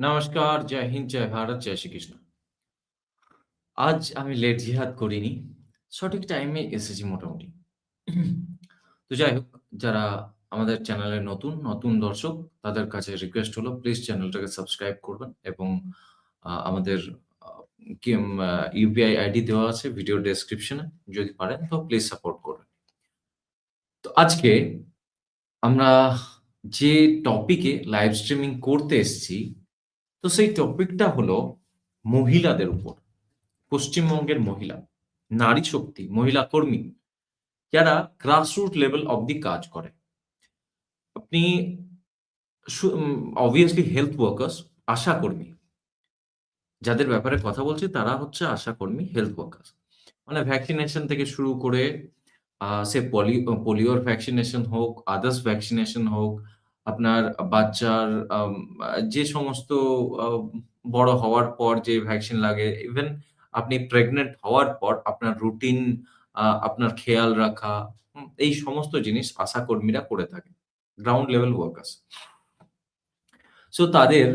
নমস্কার, জয় হিন্দ, জয় ভারত, জয় শ্রীকৃষ্ণ। আজ আমি লেট জিহাদ করিনি। সঠিক টাইমে এসেছি মোটামুটি। তো যাই হোক, যারা আমাদের চ্যানেলে নতুন, নতুন দর্শক তাদের কাছে রিকোয়েস্ট হলো প্লিজ চ্যানেলটাকে সাবস্ক্রাইব করবেন এবং আমাদের ইউপিআই আইডি দেওয়া আছে ভিডিও ডেসক্রিপশনে। যদি পারেন তো প্লিজ সাপোর্ট করবেন। তো আজকে আমরা যে টপিকে লাইভ স্ট্রিমিং করতে এসেছি, তো সেই টপিকটা হলো মহিলাদের উপর। পশ্চিমবঙ্গের মহিলা, নারী শক্তি, মহিলা কর্মী, যারা গ্রাসরুট লেভেল অব্দি কাজ করে। আপনি অবভিয়াসলি হেলথ ওয়ার্কার্স, আশাকর্মী। যাদের ব্যাপারে কথা বলছি তারা হচ্ছে আশাকর্মী, হেলথ ওয়ার্কার্স। মানে ভ্যাকসিনেশন থেকে শুরু করে সে পলি পোলিওর ভ্যাকসিনেশন হোক, আদার্স ভ্যাকসিনেশন হোক, আপনার বাচ্চার যে সমস্ত বড় হওয়ার পর যে ভ্যাকসিন লাগে, ইভেন আপনি প্রেগনেন্ট হওয়ার পর আপনার রুটিন আপনার খেয়াল রাখা, এই সমস্ত জিনিস আশাকর্মীরা করে থাকে। Ground level workers. সো তাদের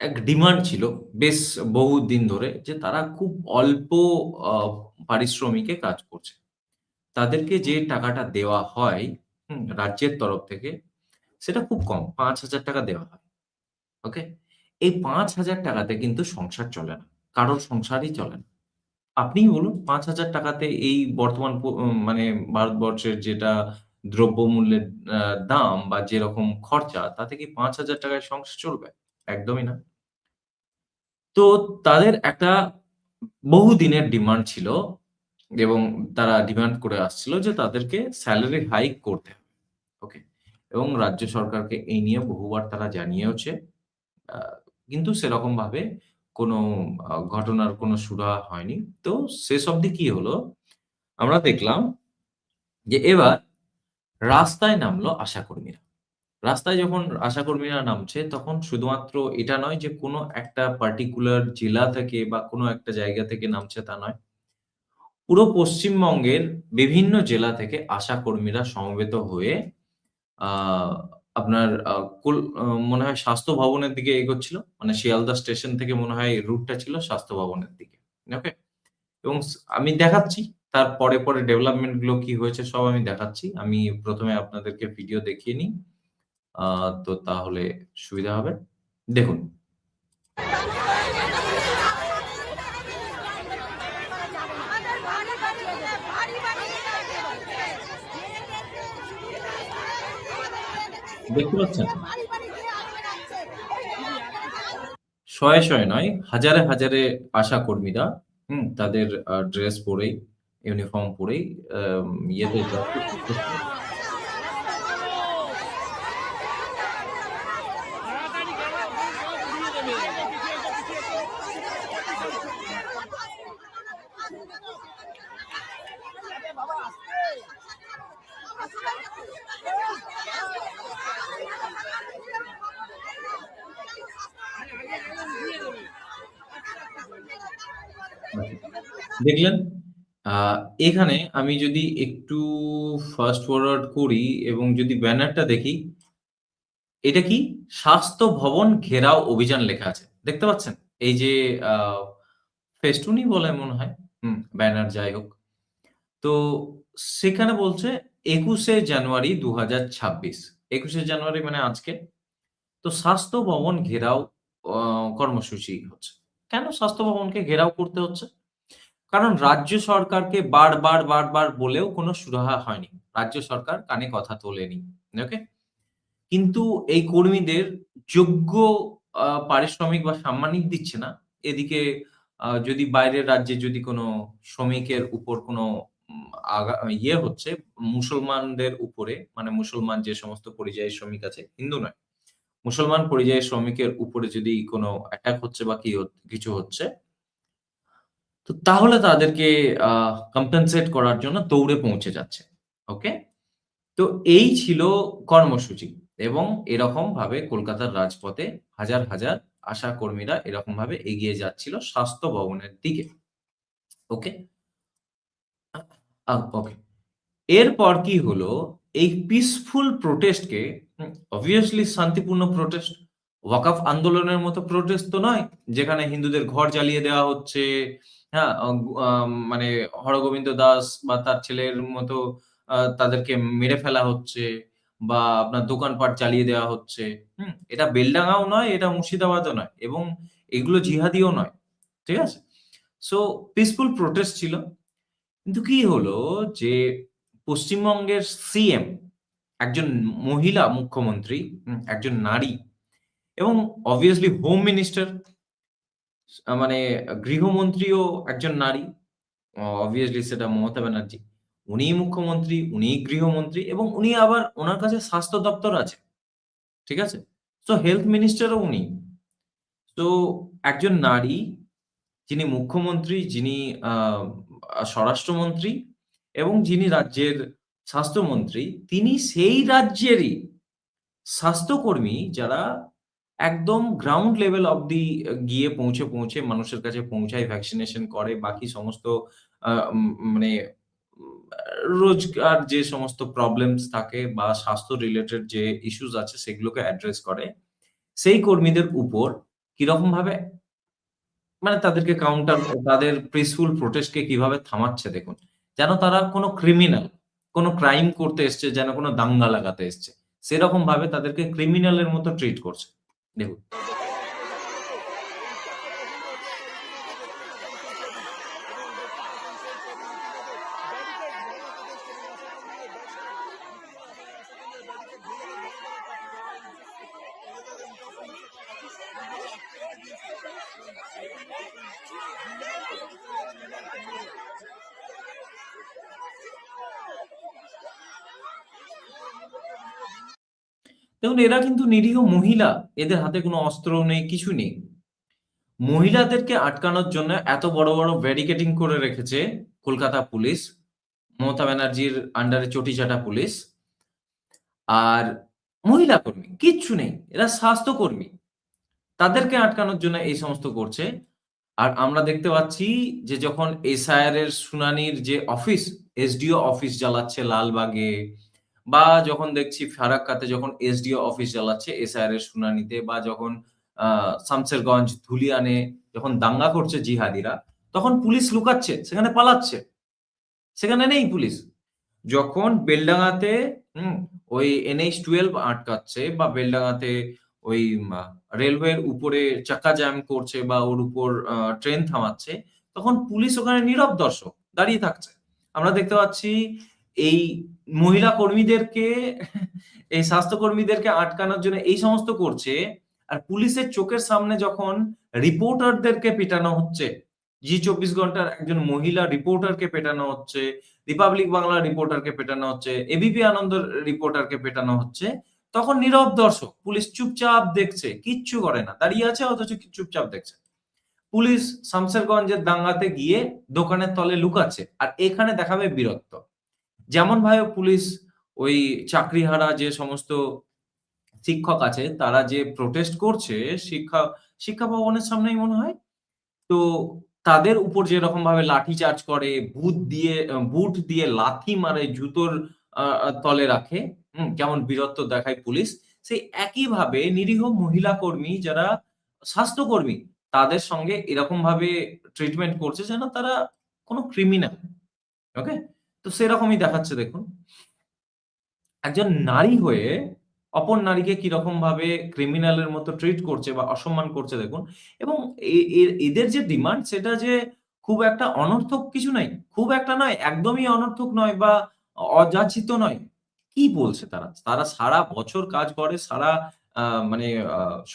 এক ডিমান্ড ছিল বেশ বহু দিন ধরে যে তারা খুব অল্প পারিশ্রমিকে কাজ করছে। তাদেরকে যে টাকাটা দেওয়া হয়? রাজ্যের তরফ থেকে সেটা খুব কম। ৳৫,০০০ দেওয়া হয়। ওকে? এই পাঁচ হাজার টাকাতে কিন্তু সংসার চলে না। কারোর সংসারই চলে না। আপনি বলুন পাঁচ হাজার টাকাতে এই বর্তমান মানে ভারতবর্ষের যেটা দ্রব্যমূল্যের দাম বা যেরকম খরচা তাতে কি পাঁচ হাজার টাকায় সংসার চলবে? একদমই না। তো তাদের একটা বহুদিনের ডিমান্ড ছিল এবং তারা ডিমান্ড করে আসছিল যে তাদেরকে স্যালারি হাইক করতে হবে। এবং রাজ্য সরকারকে এই নিয়ে বহুবার তারা জানিয়েওছে। কিন্তু সেরকমভাবে কোনো ঘটনার কোনো সুরা হয়নি। তো শেষ অবধি কি হলো? আমরা দেখলাম যে এবার রাস্তায় নামলো আশাকর্মীরা। রাস্তায় যখন আশাকর্মীরা নামছে, তখন শুধুমাত্র এটা নয় যে কোনো একটা পার্টিকুলার জেলা থেকে বা কোনো একটা জায়গা থেকে নামছে তা নয়। পুরো পশ্চিমবঙ্গের বিভিন্ন জেলা থেকে আশাকর্মীরা সমবেত হয়ে আপনার মনে হয় স্বাস্থ্য ভবনের দিকে এগোচ্ছিল। মানে শিয়ালদা স্টেশন থেকে মনে হয় রুটটা ছিল স্বাস্থ্য ভবনের দিকে। ওকে? এবং আমি দেখাচ্ছি তার পরে, পরে ডেভেলপমেন্টগুলো কি হয়েছে সব আমি দেখাচ্ছি। আমি প্রথমে আপনাদেরকে ভিডিও দেখিয়ে নিই। তো তাহলে সুবিধা হবে। দেখুন। দেখতে পাচ্ছেন? শয়ে, শয়ে নয়, হাজারে, হাজারে আশাকর্মীরা হুম? তাদের ড্রেস পরেই, ইউনিফর্ম পরেই ইয়েতে দেখলেন? এখানে আমি যদি একটু ফাস্ট ফরওয়ার্ড করি এবং যদি ব্যানারটা দেখি, এটা কি? স্বাস্থ্য ভবন ঘেরাও অভিযান লেখা আছে। দেখতে পাচ্ছেন? এই যে আ ফেস্টুনই বলে মনে হয়। হুম, ব্যানার যাই হোক। তো সেখানে বলছে ২১শে জানুয়ারি ২০২৬ ২১শে জানুয়ারি মানে আজকে। তো স্বাস্থ্য ভবন ঘেরাও কর্মসূচি হচ্ছে। কেন স্বাস্থ্য ভবনকে ঘেরাও করতে হচ্ছে? কারণ রাজ্য সরকারকে বারবার, বারবার বলেও কোনো সুরাহা হয়নি। রাজ্য সরকার কানে কথা তোলেনি। ওকে? কিন্তু এই কর্মীদের যোগ্য পারিশ্রমিক বা সাম্মানিক দিচ্ছে না। এদিকে যদি বাইরের রাজ্যে যদি কোনো শ্রমিকের উপর কোনো ইয়ে হচ্ছে মুসলমানদের উপরে মানে মুসলমান যে সমস্ত পরিযায়ী শ্রমিক আছে, হিন্দু নয়। মুসলমান পরিযায়ী শ্রমিকের উপরে যদি কোনো অ্যাটাক হচ্ছে বা কি কিছু হচ্ছে তো তাহলে তাদেরকে কম্পেনসেট করার জন্য দৌড়ে পৌঁছে যাচ্ছে। ওকে? তো এই ছিল কর্মসূচি এবং এরকমভাবে কলকাতার রাজপথে হাজার, হাজার আশাকর্মীরা এরকমভাবে এগিয়ে যাচ্ছিল স্বাস্থ্য ভবনের দিকে। ওকে? ওকে। এরপর কি হলো? এই পিসফুল প্রোটেস্টকে অবভিয়াসলি শান্তিপূর্ণ প্রোটেস্ট। ওয়াকাফ আন্দোলনের মতো প্রোটেস্ট তো নয়, যেখানে হিন্দুদের ঘর জ্বালিয়ে দেওয়া হচ্ছে হ্যাঁ মানে হরগোবিন্দ দাস বা তার ছেলের মতো তাদেরকে মেরে ফেলা হচ্ছে বা আপনার দোকানপাট চালিয়ে দেওয়া হচ্ছে, হুম, এটা বেলডাঙ্গাও নয়, এটা মুর্শিদাবাদও নয় এবং এগুলো জিহাদিও নয়, ঠিক আছে? সো পিসফুল প্রোটেস্ট ছিল, কিন্তু কি হলো যে পশ্চিমবঙ্গের সিএম একজন মহিলা মুখ্যমন্ত্রী একজন নারী এবং অবভিয়াসলি হোম মিনিস্টার মানে গৃহমন্ত্রীও একজন নারী অবভিয়াসলি সেটা মমতা ব্যানার্জি। উনি মুখ্যমন্ত্রী, উনি গৃহমন্ত্রী এবং উনি আবার ওনার কাছে স্বাস্থ্য দপ্তর আছে। ঠিক আছে? তো হেলথ মিনিস্টারও উনি। তো একজন নারী, যিনি মুখ্যমন্ত্রী, যিনি স্বরাষ্ট্রমন্ত্রী এবং যিনি রাজ্যের স্বাস্থ্যমন্ত্রী, তিনি সেই রাজ্যেরই স্বাস্থ্যকর্মী যারা একদম গ্রাউন্ড লেভেল অবধি গিয়ে পৌঁছে, পৌঁছে মানুষের কাছে পৌঁছায়, ভ্যাকসিনেশন করে, বাকি সমস্ত মানে রোজকার যে সমস্ত প্রবলেমস থাকে বা স্বাস্থ্য রিলেটেড যে ইস্যুস আছে সেগুলোকে অ্যাড্রেস করে। সেই কর্মীদের উপর কীরকম ভাবে মানে তাদেরকে কাউন্টার তাদের পিসফুল প্রোটেস্ট কে কীভাবে থামাচ্ছে দেখুন। যেন তারা কোনো ক্রিমিনাল, কোনো ক্রাইম করতে এসছে, যেন কোনো দাঙ্গা লাগাতে এসছে। সেরকম ভাবে তাদেরকে ক্রিমিনালের মতো ট্রিট করছে। দেখুন। দেখুন এরা কিন্তু নিরীহ মহিলা। এদের হাতে কোনো অস্ত্র নেই, কিছু নেই। মহিলাদেরকে আটকানোর জন্য এত বড় বড় ব্যারিকেডিং করে রেখেছে কলকাতা পুলিশ, মমতা ব্যানার্জির আন্ডারে চটিচাটা পুলিশ। আর মহিলা কর্মী, কিচ্ছু নেই, এরা স্বাস্থ্যকর্মী তাদেরকে আটকানোর জন্য এই সমস্ত করছে। আর আমরা দেখতে পাচ্ছি যে যখন এসআইআর এর শুনানির যে অফিস এসডিও অফিস জ্বালাচ্ছে লালবাগে বা যখন দেখছি ফারাক্কাতে যখন এসডিও অফিস চালাচ্ছে এসআইআর এর শুনানিতে বা যখন শামসেরগঞ্জ ধুলিয়ানে যখন দাঙ্গা করছে জিহাদিরা, তখন পুলিশ লুকাচ্ছে, সেখানে পালাচ্ছে। সেখানে নেই পুলিশ। যখন বেলডাঙ্গাতে ওই এনএইচ টুয়েলভ আটকাচ্ছে বা বেলডাঙ্গাতে ওই রেলওয়ের উপরে চাকা জ্যাম করছে বা ওর উপর ট্রেন থামাচ্ছে, তখন পুলিশ ওখানে নীরব দর্শক দাঁড়িয়ে থাকছে। আমরা দেখতে পাচ্ছি এই মহিলা কর্মীদেরকে, এই স্বাস্থ্যকর্মীদেরকে আটকানোর জন্য এই সমস্ত করছে। আর পুলিশের চোখের সামনে যখন রিপোর্টারদেরকে পেটানো হচ্ছে, জি চব্বিশ ঘণ্টার একজন মহিলা রিপোর্টারকে পেটানো হচ্ছে, রিপাবলিক বাংলা রিপোর্টারকে পেটানো হচ্ছে এবিপি আনন্দ রিপোর্টারকে পেটানো হচ্ছে, তখন নীরব দর্শক, পুলিশ চুপচাপ দেখছে, কিচ্ছু করে না, দাঁড়িয়ে আছে অথচ চুপচাপ দেখছে। পুলিশ শামসেরগঞ্জের দাঙ্গাতে গিয়ে দোকানের তলে লুকাচ্ছে, আর এখানে দেখাবে বীরত্ব। যেমন ভাবে পুলিশ ওই চাকরিহারা যে সমস্ত শিক্ষক আছে, তারা যে প্রোটেস্ট করছে, শিক্ষা শিক্ষা ভবনের সামনেই মনে হয়। তো তাদের উপর যেরকম ভাবে লাঠি চার্জ করে বুট দিয়ে বুট দিয়ে লাথি মারে, জুতোর তলে রাখে যেমন বীরত্ব দেখায় পুলিশ, সেই একইভাবে নিরীহ মহিলা কর্মী যারা স্বাস্থ্যকর্মী তাদের সঙ্গে এরকম ভাবে ট্রিটমেন্ট করছে যেন তারা কোনো ক্রিমিনাল ওকে তো সেরকমই দেখাচ্ছে, দেখুন। একজন নারী হয়ে অপর নারীকে কীরকম ভাবে ক্রিমিনালের মতো ট্রিট করছে বা অসম্মান করছে, দেখুন। এবং এদের যে ডিমান্ড সেটা যে খুব একটা অনর্থক কিছু নাই। খুব একটা নয়, একদমই অনর্থক নয় বা অযাচিত নয়। কি বলছে তারা? তারা সারা বছর কাজ করে, সারা মানে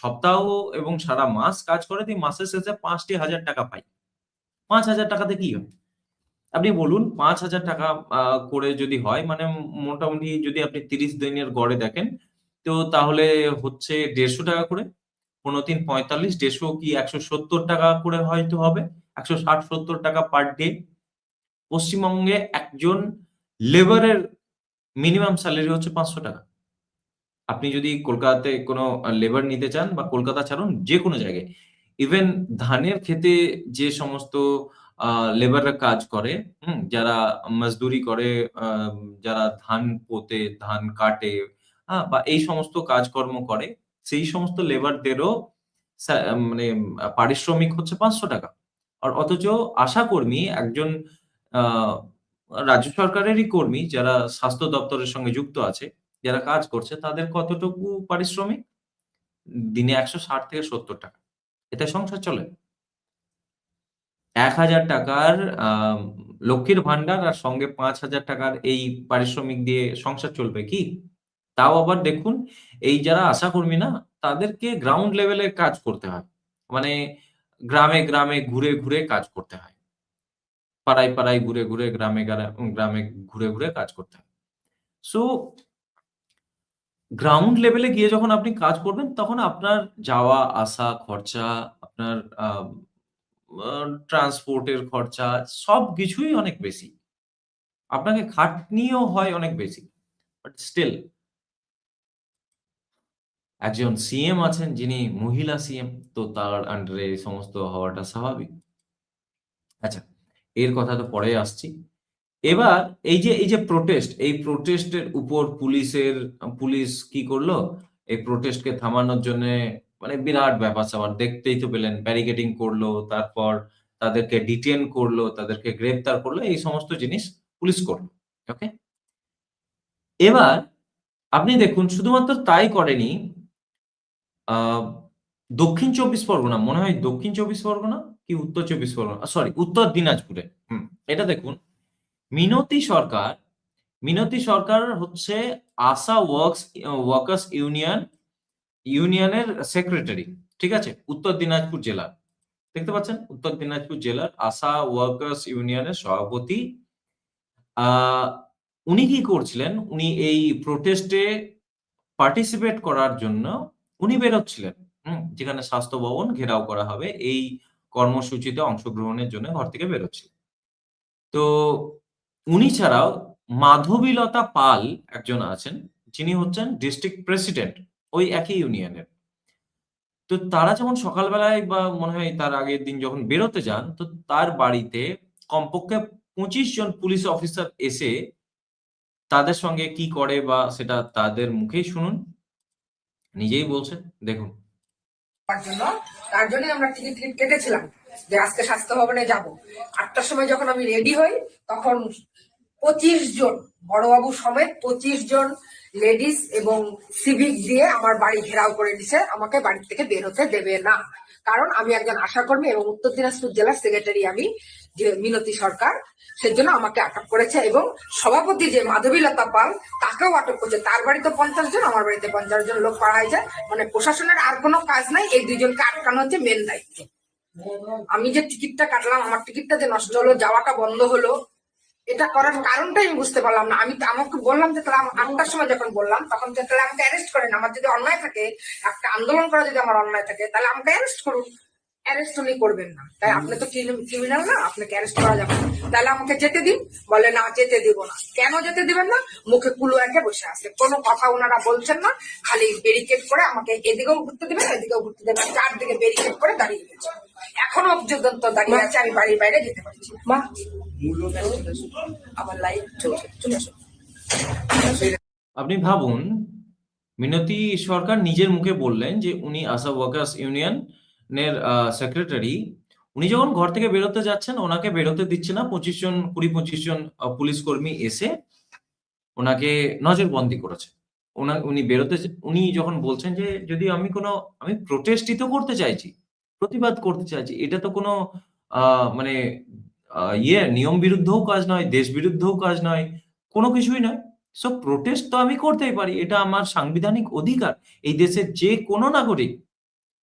সপ্তাহ এবং সারা মাস কাজ করে মাসের শেষে পাঁচটি হাজার টাকা পাই পাঁচ হাজার টাকাতে কি হয়? আপনি বলুন, পাঁচ হাজার টাকা করে যদি হয় মানে মোটামুটি যদি আপনি তিরিশ দিনের গড়ে দেখেন, তো তাহলে হচ্ছে দেড়শো টাকা করে। পনেরো তিন পঁয়তাল্লিশ, দেড়শো কি একশো সত্তর টাকা করে হয়তো হবে, একশো ষাট সত্তর টাকা পার ডে পশ্চিমবঙ্গে একজন লেবারের মিনিমাম স্যালারি হচ্ছে পাঁচশো টাকা। আপনি যদি কলকাতাতে কোনো লেবার নিতে চান বা কলকাতা ছাড়ুন যে কোনো জায়গায়। ইভেন ধানের খেতে যে সমস্ত লেবাররা কাজ করে হুম যারা মজদুরি করে যারা ধান পোতে ধান কাটে বা এই সমস্ত কাজকর্ম করে সেই সমস্ত লেবারদেরও মানে পারিশ্রমিক হচ্ছে ৳৫০০ আর অথচ আশাকর্মী একজন রাজ্য সরকারেরই কর্মী যারা স্বাস্থ্য দপ্তরের সঙ্গে যুক্ত আছে, যারা কাজ করছে তাদের কতটুকু পারিশ্রমিক? দিনে ৳১৬০ থেকে ৳৭০ এতে সংসার চলে? ৳১,০০০ র আ লক্ষ্মীর ভান্ডার আর সঙ্গে পাঁচ হাজার টাকার এই পারিশ্রমিক দিয়ে সংসার চলবে কি? তাও আবার দেখুন এই যারা আশাকর্মী না তাদেরকে গ্রাউন্ড লেভেলে কাজ করতে হয়। মানে গ্রামে, গ্রামে ঘুরে, ঘুরে কাজ করতে হয়। পাড়ায়, পাড়ায় ঘুরে, ঘুরে গ্রামে, গ্রা গ্রামে ঘুরে, ঘুরে কাজ করতে হয়। সো গ্রাউন্ড লেভেলে গিয়ে যখন আপনি কাজ করবেন তখন আপনার যাওয়া, আসা, খরচা, আপনার আ আ ট্রান্সপোর্ট এর খরচা সবকিছুই অনেক বেশি। আপনাকে খাটনিও হয় অনেক বেশি। বাট স্টিল একজন সিএম আছেন যিনি মহিলা সিএম তো তার আন্ডারে সমস্ত হওয়াটা স্বাভাবিক। আচ্ছা, এর কথা তো পরে আসছি। এবার এই যে এই যে প্রোটেস্ট, এই প্রোটেস্টের উপর পুলিশের পুলিশ কি করল? এই প্রোটেস্টকে থামানোর জন্যে মানে বিরাট ব্যাপার-স্যাপার দেখতেই তো পেলেন ব্যারিকেডিং করল, তারপর তাদেরকে ডিটেন করল, তাদেরকে গ্রেপ্তার করল এই সমস্ত জিনিস পুলিশ করল। ওকে? এবার আপনি দেখুন শুধুমাত্র তাই করেনি দক্ষিণ চব্বিশ পরগনা, মনে হয় দক্ষিণ চব্বিশ পরগনা কি উত্তর চব্বিশ পরগনা? সরি উত্তর দিনাজপুরে। হুম, এটা দেখুন মিনতি সরকার, মিনতি সরকার হচ্ছে আশা ওয়ার্কস ওয়ার্কার্স ইউনিয়ন ইউনিয়নের সেক্রেটারি। ঠিক আছে? উত্তর দিনাজপুর জেলার। দেখতে পাচ্ছেন? উত্তর দিনাজপুর জেলার আশা ওয়ার্কার্স ইউনিয়নের সভাপতি। উনি কি করছিলেন? উনি এই প্রোটেস্টে পার্টিসিপেট করার জন্য উনি বেরোচ্ছিলেন। যেখানে স্বাস্থ্য ভবন ঘেরাও করা হবে এই কর্মসূচিতে অংশগ্রহণের জন্য ঘর থেকে বেরোচ্ছিলেন। তো উনি ছাড়াও মাধবীলতা পাল একজন আছেন, যিনি হচ্ছেন ডিস্ট্রিক্ট প্রেসিডেন্ট ওই একই ইউনিয়নের। তো তারা যখন সকালবেলায় বা মনে হয় তার আগের দিন যখন বেরোতে যান, তো তার বাড়িতে কমপক্ষে ২৫ জন পুলিশ অফিসার এসে তাদের সঙ্গে কি করে বা সেটা তাদের মুখেই শুনুন। নিজেই বলছেন, দেখুন। তার জন্য আমরা টিকিট টিকিট কেটেছিলাম যে আজকে স্বাস্থ্য ভবনে যাব আটটার সময় যখন আমি রেডি হই তখন পঁচিশ জন বড়বাবু সমেত পঁচিশ জন লেডিস এবং সিভিক দিয়ে আমার বাড়ি ঘেরাও করে দিছে আমাকে বাড়ি থেকে বের হতে দেবে না। কারণ আমি একজন আশাকর্মী এবং উত্তর দিনাজপুর জেলার সেক্রেটারি আমি, যে মিনতি সরকার, সেজন্য আমাকে আটক করেছে এবং সভাপতি যে মাধবীলতা পাল, তাকেও আটক করছে। তার বাড়িতে পঞ্চাশ জন, আমার বাড়িতে পঞ্চাশ জন লোক পাড়া হয়েছে। মানে প্রশাসনের আর কোনো কাজ নাই, এই দুইজনকে আটকানো হচ্ছে মেন দায়িত্ব। আমি যে টিকিটটা কাটলাম, আমার টিকিটটা যে নষ্ট হলো, যাওয়াটা বন্ধ হলো এটা করার কারণটাই আমি বুঝতে পারলাম না। আমি আমাকে বললাম যে তাহলে আটটার সময় যখন বললাম তখন যে তাহলে আমাকে অ্যারেস্ট করেন আমার যদি অন্যায় থাকে একটা আন্দোলন করা যদি আমার অন্যায় থাকে তাহলে আমাকে অ্যারেস্ট করুন। অ্যারেস্ট উনি করবেন না। তাই আপনি তো ক্রিমিনাল না আপনাকে অ্যারেস্ট করা যাবে না। তাহলে আমাকে যেতে দিন। বলে না যেতে দিব না। কেন যেতে দিবেন না? মুখে কুলো একে বসে আছে। কোনো কথা ওনারা বলছেন না। খালি ব্যারিকেড করে আমাকে এদিকেও ঘুরতে দেবেন এদিকেও ঘুরতে দেবেন। চারদিকে ব্যারিকেড করে দাঁড়িয়ে গেছে। এখনও পর্যন্ত দাঁড়িয়ে আছে। আমি বাড়ির বাইরে যেতে পারছি না। আপনি ভাবুন, মিনতি সরকার নিজের মুখে বললেন যে উনি আশা ওয়ার্কার্স ইউনিয়নের আ সেক্রেটারি। উনি যখন ঘর থেকে বেরোতে যাচ্ছেন, ওনাকে বেরোতে দিচ্ছে না ২৫ জন ২০-২৫ জন পুলিশ কর্মী এসে ওনাকে নজরবন্দি করেছে। ওনা উনি বেরোতে উনি যখন বলছেন যে যদি আমি কোনো আমি প্রোটেস্টই তো করতে চাইছি, প্রতিবাদ করতে চাইছি। এটা তো কোনো মানে ইয়ে নিয়ম বিরুদ্ধেও কাজ নয়, দেশ বিরুদ্ধেও কাজ নয়, কোনো কিছুই নয়। সো প্রোটেস্ট তো আমি করতেই পারি। এটা আমার সাংবিধানিক অধিকার। এই দেশের যে কোনো নাগরিক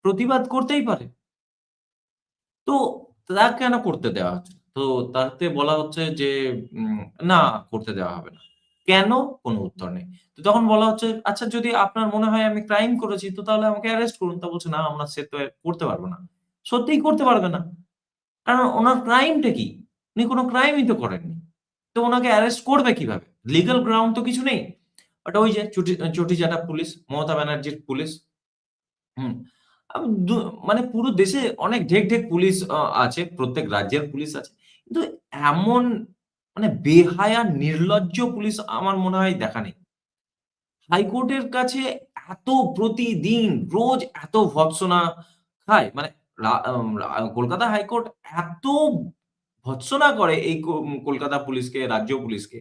প্রতিবাদ করতেই পারে। তো তা কেন করতে দেওয়া হচ্ছে? তো তাতে বলা হচ্ছে যে না করতে দেওয়া হবে না। কেন? কোনো উত্তর নেই। তো তখন বলা হচ্ছে, "আচ্ছা যদি আপনার মনে হয় আমি ক্রাইম করেছি তো তাহলে আমাকে অ্যারেস্ট করুন।" তা বলছে, "না আমরা সে তো করতে পারব না।" সত্যিই করতে পারবে না। কারণ ওনার ক্রাইমটা কি? উনি কোনো ক্রাইমই তো করেননি। তো ওনাকে অ্যারেস্ট করবে কীভাবে? লিগ্যাল গ্রাউন্ড তো কিছু নেই। বাট ওই যে চুটি চটিচাটা পুলিশ, মমতা ব্যানার্জির পুলিশ। হুম। মানে পুরো দেশে অনেক ঢেক, ঢেক পুলিশ আছে। প্রত্যেক রাজ্যের পুলিশ আছে। কিন্তু এমন মানে বেহায়া নির্লজ্জ পুলিশ আমার মনে হয় দেখা নেই। হাইকোর্টের কাছে এত প্রতিদিন রোজ এত ভৎসনা খায় মানে কলকাতা হাইকোর্ট এত ভৎসনা করে এই কলকাতা পুলিশকে, রাজ্য পুলিশকে।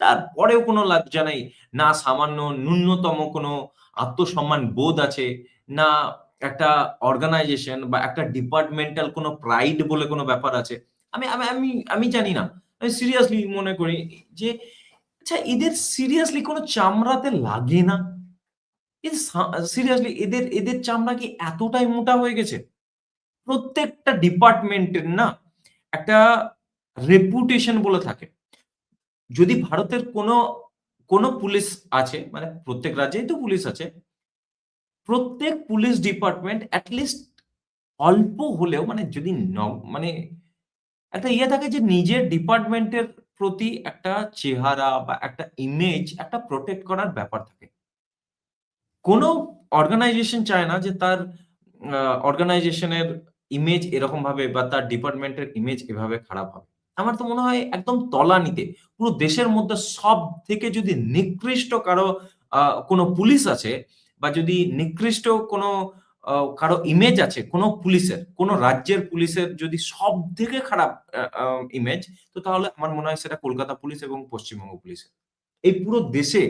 তারপরেও কোনো লজ্জা নেই। না সামান্য ন্যূনতম কোনো আত্মসম্মান বোধ আছে, না একটা অর্গানাইজেশন বা একটা ডিপার্টমেন্টাল কোনো প্রাইড বলে কোনো ব্যাপার আছে। আমি আমি আমি আমি জানি না। আমি সিরিয়াসলি মনে করি যে আচ্ছা এদের সিরিয়াসলি কোনো চামড়াতে লাগে না? সিরিয়াসলি এদের এদের চামড়া কি এতটাই মোটা হয়ে গেছে? প্রত্যেকটা ডিপার্টমেন্টের না একটা রেপুটেশন বলে থাকে। যদি ভারতের কোনো কোনো পুলিশ আছে মানে প্রত্যেক রাজ্যেই তো পুলিশ আছে, প্রত্যেক পুলিশ ডিপার্টমেন্ট অ্যাটলিস্ট অল্প হলেও মানে যদি মানে একটা ইয়ে থাকে যে নিজের ডিপার্টমেন্টের প্রতি একটা চেহারা বা একটা ইমেজ একটা প্রোটেক্ট করার ব্যাপার থাকে। কোনো অর্গানাইজেশন চায় না যে তার অর্গানাইজেশনের ইমেজ এরকম ভাবে বা তার ডিপার্টমেন্টের ইমেজ এভাবে খারাপ হবে। আমার তো মনে হয় একদম তলানিতে, পুরো দেশের মধ্যে সব থেকে যদি নিকৃষ্ট কারও কোনো পুলিশ আছে বা যদি নিকৃষ্ট কোনো কারও ইমেজ আছে কোনো পুলিশের, কোনো রাজ্যের পুলিশের যদি সব থেকে খারাপ ইমেজ তো তাহলে আমার মনে হয় সেটা কলকাতা পুলিশ এবং পশ্চিমবঙ্গ পুলিশের। এই পুরো দেশে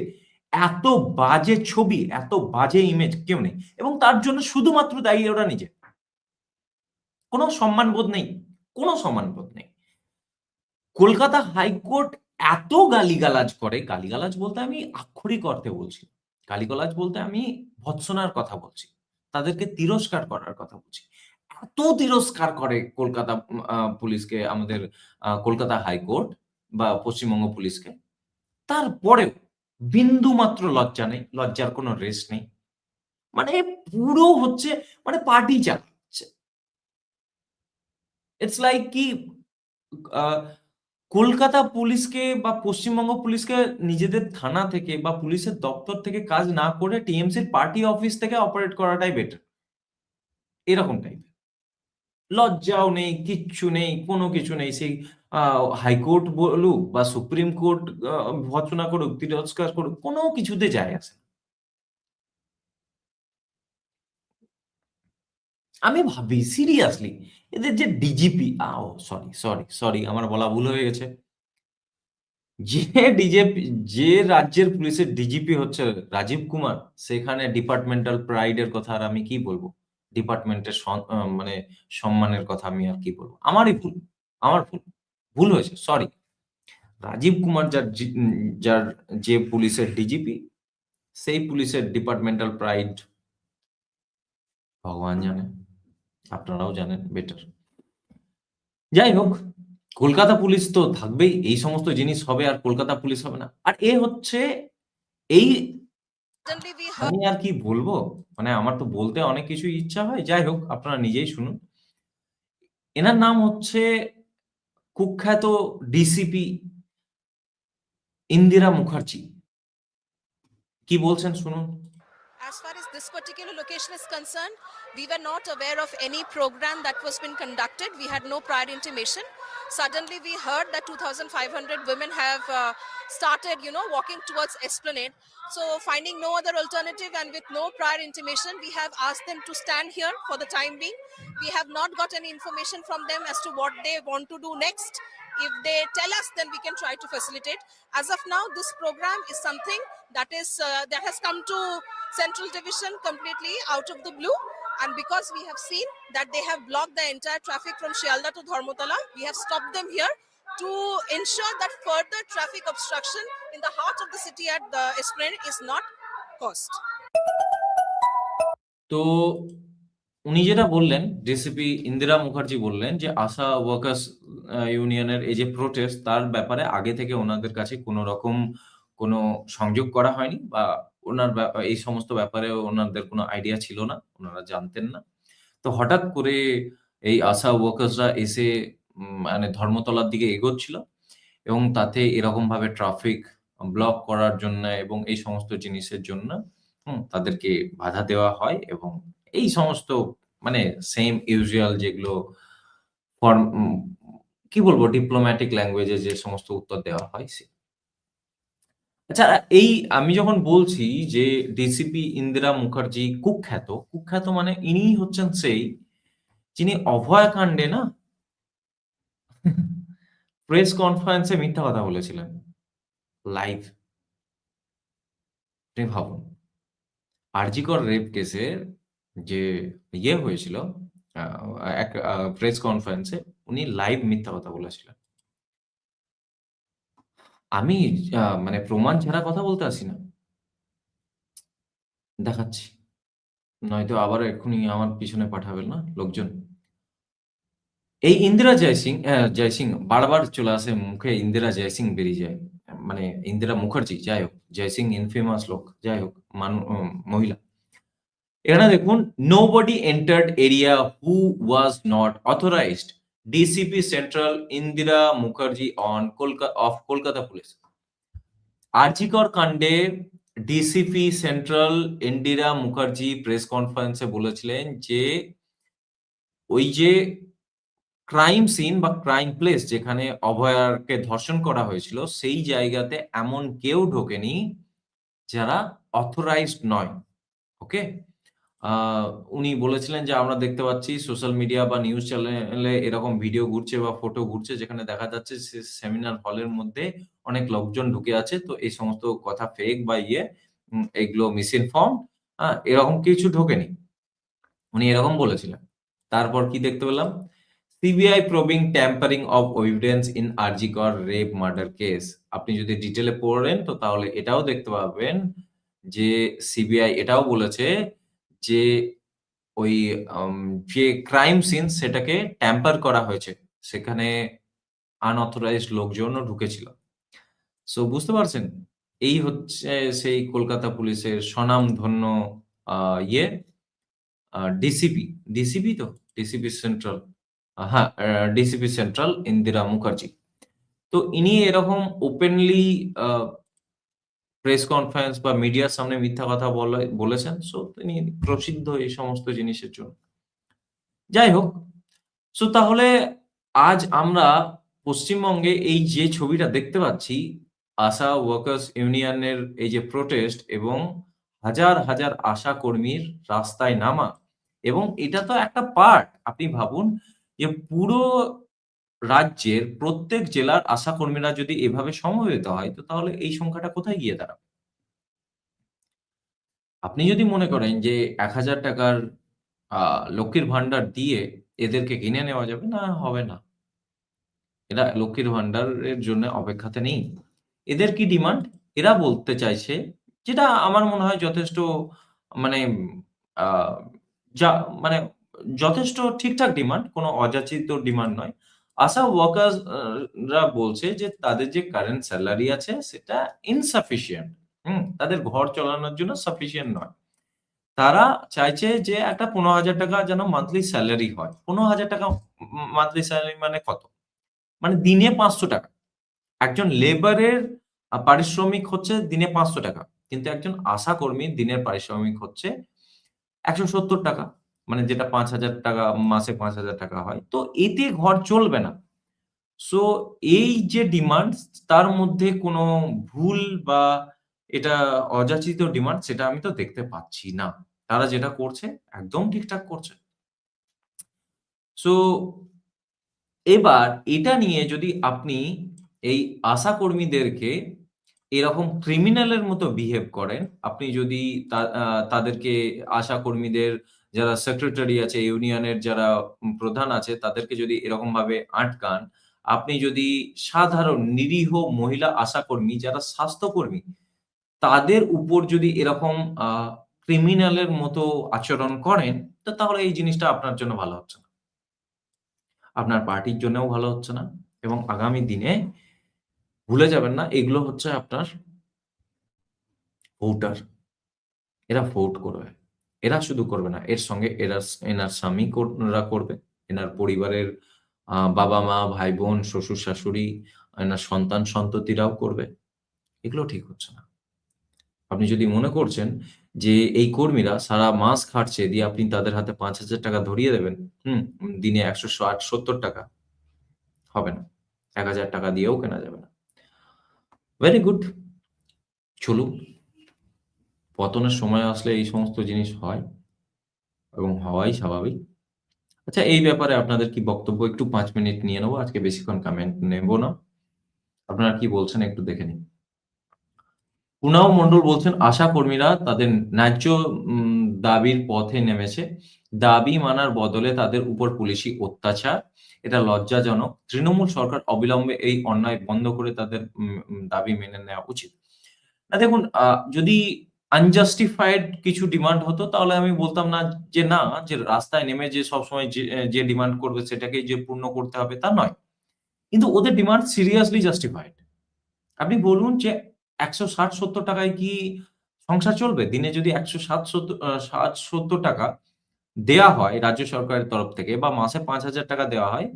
এত বাজে ছবি, এত বাজে ইমেজ কেউ নেই। এবং তার জন্য শুধুমাত্র দায়ী ওরা নিজে। কোনো সম্মানবোধ নেই, কোনো সম্মানবোধ নেই। কলকাতা হাইকোর্ট এত গালিগালাজ করে, গালিগালাজ বলতে আমি আক্ষরিক অর্থে বলছি, গালিগালাজ বলতে আমি ভৎসনার কথা বলছি, তাদেরকে তিরস্কার করার কথা বলছি। এত তিরস্কার করে কলকাতা পুলিশকে, আমাদের কলকাতা হাইকোর্ট বা পশ্চিমবঙ্গ পুলিশকে। তারপরেও বিন্দু মাত্র লজ্জা নেই, লজ্জার কোনো রেস নেই। মানে পুরো হচ্ছে মানে পার্টি চালাচ্ছে ইটস লাইক কি কলকাতা পুলিশকে বা পশ্চিমবঙ্গ পুলিশকে নিজেদের থানা থেকে বা পুলিশের দপ্তর থেকে কাজ না করে টিএমসির পার্টি অফিস থেকে অপারেট করাটাই বেটার এরকম টাইপের লজ্জাও নেই, কিচ্ছু নেই, কোনো কিছু নেই। সেই হাইকোর্ট বলুক বা সুপ্রিম কোর্ট ভৎসনা করুক, তিরস্কার করুক, কোনো কিছুতে যায় আসে আমি ভাবি সিরিয়াসলি এদের যে ডিজিপি আও সরি সরি সরি আমার বলা ভুল হয়ে গেছে। যে ডিজেপি যে রাজ্যের পুলিশের ডিজিপি হচ্ছে রাজীব কুমার, সেখানে ডিপার্টমেন্টাল প্রাইডের কথা আর আমি কি বলব? ডিপার্টমেন্টের মানে সম্মানের কথা আমি আর কি বলব? আমারই ভুল, আমার ভুল ভুল হয়েছে সরি রাজীব কুমার যার যার যে পুলিশের ডিজিপি সেই পুলিশের ডিপার্টমেন্টাল প্রাইড ভগবান জানে। আপনারাও জানেন বেটার যাই হোক কলকাতা পুলিশ তো থাকবেই, এই সমস্ত জিনিস হবে আর কলকাতা পুলিশ হবে না। আর এ হচ্ছে, এই আমি আর কি বলব? মানে আমার তো বলতে অনেক কিছু ইচ্ছা হয়। যাই হোক আপনারা নিজেই শুনুন। এনার নাম হচ্ছে কুখ্যাত ডিসিপি ইন্দিরা মুখার্জি। কি বলছেন শুনুন? As far as this particular location is concerned, we were not aware of any program that was been conducted. We had no prior intimation. Suddenly we heard that 2,500 women have uh, started, you know, walking towards Esplanade. So finding no other alternative and with no prior intimation, we have asked them to stand here for the time being. We have not got any information from them as to what they want to do next. If they tell us, then we can try to facilitate. As of now, this program is something that is uh, that has come to Central Division completely out of the blue. And because we have seen that they have blocked the entire traffic from Shialda to Dharmotala, we have stopped them here to ensure that further traffic obstruction in the heart of the city at the Esplanade is not caused. তো উনি যেটা বললেন DCP Indira Mukherjee বললেন যে আশা workers ইউনিয়নের এই যে protest তার ব্যাপারে আগে থেকে ওনাদের কাছে কোনো রকম কোনো সংযোগ করা হয়নি বা ওনার এই সমস্ত ব্যাপারে ওনাদের কোনো আইডিয়া ছিল না, ওনারা জানতেন না তো হঠাৎ করে এই আশা ওয়ার্কার্সরা এসে মানে ধর্মতলার দিকে এগোচ্ছিল এবং তাতে এরকম ভাবে ট্রাফিক ব্লক করার জন্য এবং এই সমস্ত জিনিসের জন্য তাদেরকে বাধা দেওয়া হয় এবং এই সমস্ত মানে সেম ইউজুয়াল যেগুলো কি বলব ডিপ্লোম্যাটিক ল্যাঙ্গুয়েজে যে সমস্ত উত্তর দেওয়া হয় সে। আচ্ছা এই আমি যখন বলছি যে ডিসিপি ইন্দিরা মুখার্জি কুখ্যাত, কুখ্যাত মানে ইনিই হচ্ছেন সেই যিনি অভয়াকাণ্ডে না প্রেস কনফারেন্সে মিথ্যা কথা বলেছিলেন। লাইভ। ভাবুন। আরজিকর রেপ কেসের যে ইয়ে হয়েছিল এক প্রেস কনফারেন্সে উনি লাইভ মিথ্যা কথা বলেছিলেন। আমি মানে প্রমাণ ছাড়া কথা বলতে আসি না। দেখাচ্ছি। নয়তো আবার এক্ষুনি আমার পিছনে পাঠাবেন না লোকজন। এই ইন্দিরা জয়সিং জয়সিং বারবার চলে আসে মুখে, ইন্দিরা জয়সিং বেরিয়ে যায়। মানে ইন্দিরা মুখার্জি, যাই হোক। জয়সিং ইনফেমাস লোক। যাই হোক মহিলা। এখানে দেখুন nobody entered area who was not authorized DCP central Indira Mukherjee on Kolkata of Kolkata police. RG Kar কাণ্ডে DCP central Indira Mukherjee press কনফারেন্সে বলেছিলেন যে, ওই যে ক্রাইম সিন বা ক্রাইম প্লেস যেখানে অভয়াকে ধর্ষণ করা হয়েছিল, সেই জায়গাতে এমন কেউ ঢোকেনি যারা অথরাইজড নয়। ওকে? উনি বলেছিলেন যে আমরা দেখতে পাচ্ছি সোশ্যাল মিডিয়া বা নিউজ চ্যানেলে এরকম ভিডিও ঘুরছে বা ফটো ঘুরছে যেখানে দেখা যাচ্ছে সেমিনার হলের মধ্যে অনেক লোকজন ঢুকে আছে। তো এই সমস্ত কথা ফেক বা ইয়ে এগুলো মিসইনফর্মড আ এরকম কিছু ঢোকেনি। উনি এরকম বলেছিলেন। তারপর কি দেখতে পেলাম? CBI probing tampering of evidence in RG Kar rape murder case. আপনি যদি ডিটেলে পড়েন তো তাহলে এটাও দেখতে পাবেন যে সিবিআই এটাও বলেছে যে ওই যে ক্রাইম সিন সেটাকে ট্যাম্পার করা হয়েছে। সেখানে আনঅথরাইজড লোকজনও ঢুকেছিল। সো বুঝতে পারছেন? এই হচ্ছে সেই কলকাতা পুলিশের স্বনামধন্য ইয়ে ডিসিপি, ডিসিপি তো? ডিসিপি সেন্ট্রাল হ্যাঁ, ডিসিপি সেন্ট্রাল ইন্দিরা মুখার্জি। তো ইনি এরকম ওপেনলি প্রেস কনফারেন্স বা মিডিয়ার সামনে মিথ্যা কথা বলে বলেছেন। সো তিনি প্রসিদ্ধ এই সমস্ত জিনিসের জন্য। যাই হোক, সো তাহলে আজ আমরা পশ্চিমবঙ্গে এই যে ছবিটা দেখতে পাচ্ছি, আশা ওয়ার্কার্স ইউনিয়নের এই যে প্রোটেস্ট এবং হাজার, হাজার আশা কর্মীর রাস্তায় নামা এবং এটা তো একটা পার্ট। আপনি ভাবুন যে পুরো রাজ্যের প্রত্যেক জেলার আশা কর্মীরা যদি এভাবে সমবেত হয় তো তাহলে এই সংখ্যাটা কোথায় গিয়ে দাঁড়াবে? আপনি যদি মনে করেন যে ৳১,০০০ র আ লক্ষ্মীর ভান্ডার দিয়ে এদেরকে কিনে নেওয়া যাবে, না হবে না। এরা লক্ষ্মীর ভান্ডারের জন্য অপেক্ষাতে নেই। এদের কি ডিমান্ড? এরা বলতে চাইছে যেটা আমার মনে হয় যথেষ্ট মানে যা মানে যথেষ্ট ঠিকঠাক ডিমান্ড, কোনো অযাচিত ডিমান্ড নয়। আশা ওয়ার্কার্স রা বলছে যে তাদের যে কারেন্ট স্যালারি আছে সেটা ইনসাফিসিয়েন্ট। হুম? তাদের ঘর চালানোর জন্য সাফিসিয়েন্ট নয়। তারা চাইছে যে একটা ৳১৫,০০০ যেন মান্থলি স্যালারি হয়। পনেরো হাজার টাকা মান্থলি স্যালারি মানে কত? মানে দিনে ৳৫০০ একজন লেবারের পারিশ্রমিক হচ্ছে দিনে ৳৫০০ কিন্তু একজন আশা কর্মীর দিনের পারিশ্রমিক হচ্ছে ৳১৭০ মানে যেটা ৳৫,০০০ মাসে ৳৫,০০০ হয়। তো এতে ঘর চলবে না। সো এই যে ডিমান্ড তার মধ্যে কোনো ভুল বা এটা অযাচিত ডিমান্ড সেটা আমি তো দেখতে পাচ্ছি না। তারা যেটা করছে একদম ঠিকঠাক করছে। সো এবার এটা নিয়ে যদি আপনি এই আশা কর্মীদেরকে এরকম ক্রিমিনালের মতো বিহেভ করেন, আপনি যদি তাদেরকে আশা কর্মীদের যারা সেক্রেটারি আছে, ইউনিয়নের যারা প্রধান আছে তাদেরকে যদি এরকমভাবে আটকান, আপনি যদি সাধারণ নিরীহ মহিলা আশাকর্মী যারা স্বাস্থ্যকর্মী, তাদের উপর যদি এরকম ক্রিমিনালের মতো আচরণ করেন, তো তাহলে এই জিনিসটা আপনার জন্য ভালো হচ্ছে না। আপনার পার্টির জন্যও ভালো হচ্ছে না এবং আগামী দিনে ভুলে যাবেন না এগুলো হচ্ছে আপনার ভোটার। এরা ভোট করবে। এরা শুধু করবে না। এর সঙ্গে এরা এনার স্বামী কর করবে। এনার পরিবারের বাবা-মা, ভাই-বোন, শ্বশুর-শাশুড়ি, এনার সন্তান-সন্ততিরাও করবে। এগুলো ঠিক হচ্ছে না। আপনি যদি মনে করছেন যে এই কর্মীরা সারা মাস খাটছে দিয়ে আপনি তাদের হাতে ৳৫,০০০ ধরিয়ে দেবেন, হুম? দিনে ৳১৬০-৭০ হবে না। ৳১,০০০ দিয়েও কেনা যাবে না। Very good. চলুক পতনের সময় আসলে এই সমস্ত জিনিস হয় এবং হওয়াই স্বাভাবিক। আচ্ছা এই ব্যাপারে আপনাদের কি বক্তব্য? একটু পাঁচ মিনিট নিয়ে নেব, আজকে বেশিক্ষণ কমেন্ট নেব না। আপনারা কি বলছেন একটু দেখে নিন। কুণাও মণ্ডল বলছেন, আশা কর্মীরা তাদের ন্যায্য দাবির পথে নেমেছে। দাবি মানার বদলে তাদের উপর পুলিশি অত্যাচার। এটা লজ্জাজনক। তৃণমূল সরকার অবিলম্বে এই অন্যায় বন্ধ করে তাদের দাবি মেনে নেওয়া উচিত। না, দেখুন যদি আনজাস্টিফাইড কিছু ডিমান্ড হতো, তাহলে আমি বলতাম না যে না, যে রাস্তায় নেমে যে সবসময় যে ডিমান্ড করবে সেটাকে যে পূর্ণ করতে হবে তা নয়। কিন্তু ওদের ডিমান্ড সিরিয়াসলি জাস্টিফাইড আপনি বলুন যে একশো ষাট সত্তর টাকায় কি সংসার চলবে? দিনে যদি একশো সাত সত্তর ষাট সত্তর টাকা দেয়া হয় রাজ্য সরকারের তরফ থেকে বা মাসে পাঁচ হাজার টাকা দেওয়া হয়,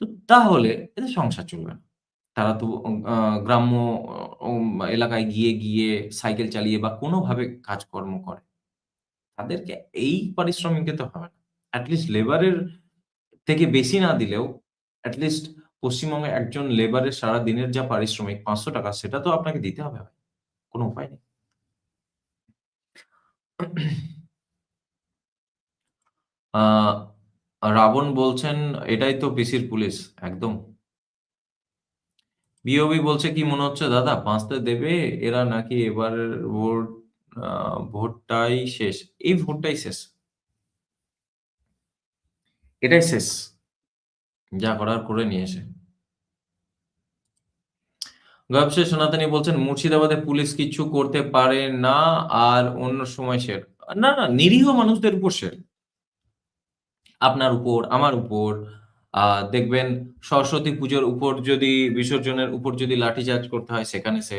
তো তাহলে এদের সংসার চলবে না। তারা তো গ্রাম্য এলাকায় গিয়ে গিয়ে সাইকেল চালিয়ে বা কোনোভাবে কাজকর্ম করে। তাদেরকে এই পারিশ্রমিক দিতে হবে না। অ্যাটলিস্ট লেবারের থেকে বেশি না দিলেও অ্যাটলিস্ট পশ্চিমবঙ্গে একজন লেবারের সারা দিনের যা পারিশ্রমিক, পাঁচশো টাকা, সেটা তো আপনাকে দিতে হবে কোনো উপায় নেই। রাবণ বলছেন, এটাই তো পিসির পুলিশ, একদম। বিওবি বলছে কি মনে হচ্ছে, দাদা পাঁচতে দেবে, এরা নাকি এবার ভোট ভোটটাই শেষ। এই ভোটটাই শেষ। এটাই শেষ। যা করার করে নিয়েছে গবসে সনাতনী বলছেন, মুর্শিদাবাদে পুলিশ কিছু করতে পারে না, আর অন্য সময় শের না না, নিরীহ মানুষদের উপর শের আপনার উপর, আমার উপর দেখবেন সরস্বতী পুজোর উপর যদি, বিসর্জনের উপর যদি লাঠিচার্জ করতে হয় সেখানে সে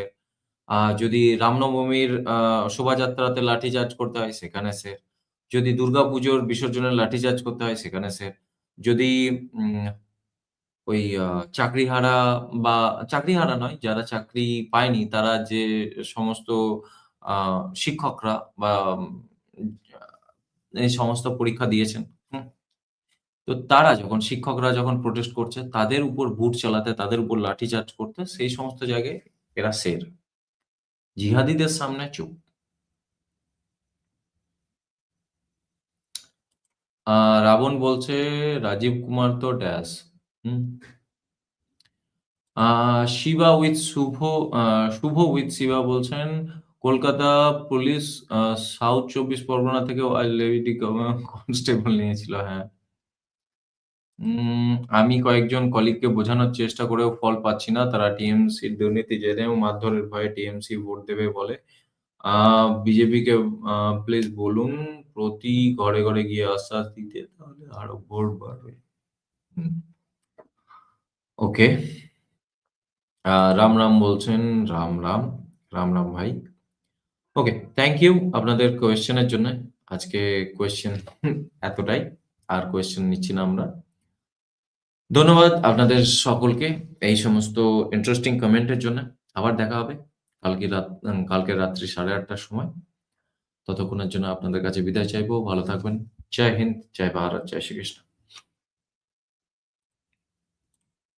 যদি রামনবমীর শোভাযাত্রাতে লাঠিচার্জ করতে হয় সেখানে সে, যদি দুর্গাপুজোর বিসর্জনের লাঠিচার্জ করতে হয় সেখানে সে, যদি ওই চাকরিহারা বা, চাকরিহারা নয়, যারা চাকরি পায়নি তারা যে সমস্ত শিক্ষকরা বা এই সমস্ত পরীক্ষা দিয়েছেন তো তারা যখন, শিক্ষকরা যখন প্রোটেস্ট করছে, তাদের উপর বুট চালাতে, তাদের উপর লাঠিচার্জ করতে, সেই সমস্ত জায়গায় এরা সের জিহাদিদের সামনে চুপ। রাবণ বলছে, রাজীব কুমার তো ড্যাশ। হুম। শিবা উইথ শুভ শুভ উইথ শিবা বলছেন, কলকাতা পুলিশ সাউথ চব্বিশ পরগনা থেকে কনস্টেবল নিয়েছিল। হ্যাঁ। আমি কয়েকজন কলিগকে বোঝানোর চেষ্টা করেও ফল পাচ্ছি না। তারা টিএমসির দুর্নীতি জেনেও মারধরের ভয়ে টিএমসি ভোট দেবে বলে। বিজেপিকে প্লিজ বলুন, প্রতি ঘরে ঘরে গিয়ে আশ্বাস দিতে তাহলে আরও ভোট বাড়বে। ওকে। রাম রাম বলছেন, রাম রাম রাম রাম ভাই। ওকে থ্যাংক ইউ আপনাদের কোয়েশ্চেনের জন্য। আজকে কোয়েশ্চেন এতটাই, আর কোয়েশ্চেন নিচ্ছি না আমরা। ধন্যবাদ আপনাদের সকলকে এই সমস্ত ইন্টারেস্টিং কমেন্টের জন্য। আবার দেখা হবে কালকে রাত কালকে রাত্রি সাড়ে আটটার সময়। ততক্ষণের জন্য আপনাদের কাছে বিদায় চাইব। ভালো থাকবেন। জয় হিন্দ, জয় ভারত, জয় শ্রীকৃষ্ণ।